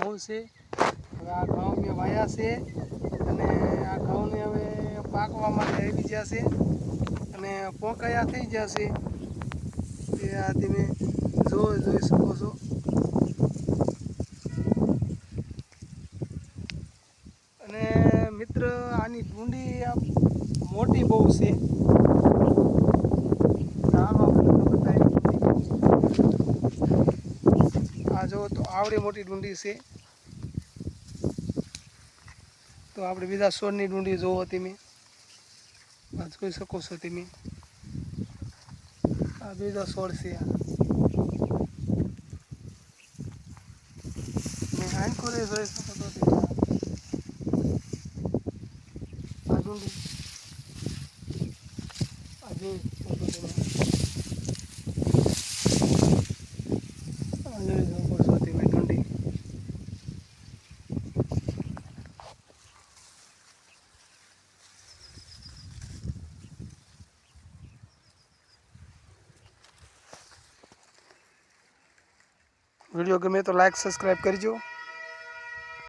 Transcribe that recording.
ઘઉં છે. હવે આ ઘઉં મેં વાયા છે અને આ ઘઉંને હવે પાકવા માટે આવી જશે અને પોકાયા થઈ જશે તે આ તમે જોઈ જોઈ શકો છો. અને મિત્ર, આની આમ મોટી બહુ છે. આ જો તો આવડી મોટી ડુંડી છે. તો આપણે બીજા છોડની ડુંડી જોવો તમે. જોઈ શકો છો તમે. આ બીજો છોડ છે આ. ને આંખોરે જોઈ શકો છો આ ડુંડી. આ જોઈ શકો તમે આ જોઈ શકો છો તમે ડુંડી વીડિયો ગમે તો લાઈક સબસ્ક્રાઈબ કરજો.